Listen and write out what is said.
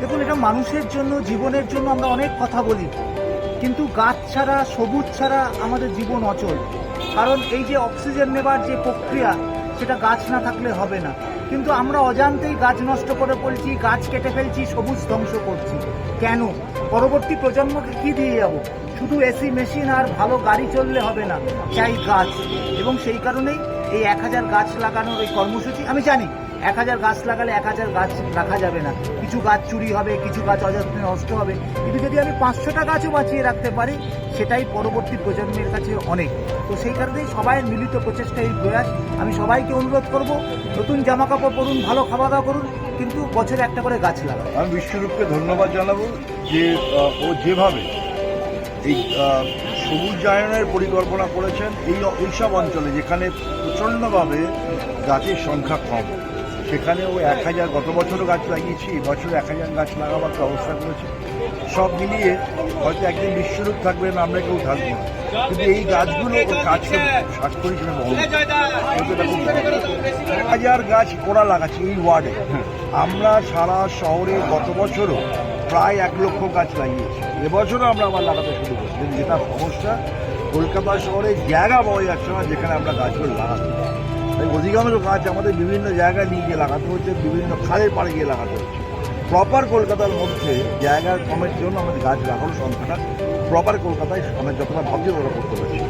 দেখুন, এটা মানুষের জন্য, জীবনের জন্য আমরা অনেক কথা বলি, কিন্তু গাছ ছাড়া, সবুজ ছাড়া আমাদের জীবন অচল। কারণ এই যে অক্সিজেন নেবার যে প্রক্রিয়া, সেটা গাছ না থাকলে হবে না। কিন্তু আমরা অজান্তেই গাছ নষ্ট করে ফেলছি, গাছ কেটে ফেলছি, সবুজ ধ্বংস করছি। কেন? পরবর্তী প্রজন্মকে কি দিয়ে যাব? শুধু এসি মেশিন আর ভালো গাড়ি চললে হবে না, চাই গাছ। এবং সেই কারণেই এই এক হাজার গাছ লাগানোর এই কর্মসূচি, আমি জানি এক হাজার গাছ লাগালে এক হাজার গাছ রাখা যাবে না। কিছু গাছ চুরি হবে কিছু গাছ অযত্নে নষ্ট হবে। কিন্তু যদি আমি পাঁচশোটা গাছও বাঁচিয়ে রাখতে পারি সেটাই পরবর্তী প্রজন্মের কাছে অনেক। তো সেই কারণেই সবাই মিলিত প্রচেষ্টা এই প্রয়াস। আমি সবাইকে অনুরোধ করব নতুন জামা কাপড় পরুন ভালো খাওয়া দাওয়া করুন কিন্তু বছরে একটা করে গাছ লাগান। আমি বিশ্বরূপকে ধন্যবাদ জানাব যে ও যেভাবে এই আহ, সবুজায়নের পরিকল্পনা করেছেন এই এইসব অঞ্চলে যেখানে প্রচণ্ডভাবে গাছের সংখ্যা কম। সেখানে ও এক হাজার, গত বছরও গাছ লাগিয়েছি এবছর এক হাজার গাছ লাগাবার ব্যবস্থা করেছে। সব মিলিয়ে হয়তো একদিন বিশ্বরূপ থাকবেন আমরা কেউ থাকব না। কিন্তু এই গাছগুলো ওর কাজকে স্বাক্ষর হিসেবে। এক হাজার গাছ ওরা লাগাচ্ছে এই ওয়ার্ডে। আমরা সারা শহরে গত বছরও প্রায় এক লক্ষ গাছ লাগিয়েছি। এবছরও আমরা আবার লাগাতে শুরু করছি। যেটা সমস্যা, কলকাতা শহরে জায়গা পাওয়া যাচ্ছে না যেখানে আমরা গাছগুলো লাগাতে অধিকাংশ গাছ আমাদের বিভিন্ন জায়গায় নিয়ে গিয়ে লাগাতে হচ্ছে, বিভিন্ন খালের পাড়ে গিয়ে লাগাতে হচ্ছে। প্রপার কলকাতার মধ্যে জায়গার কমের জন্য আমাদের গাছ লাগানোর সংখ্যাটা প্রপার কলকাতায় আমরা যতটা ভাবছি ওরা করতে পারছি।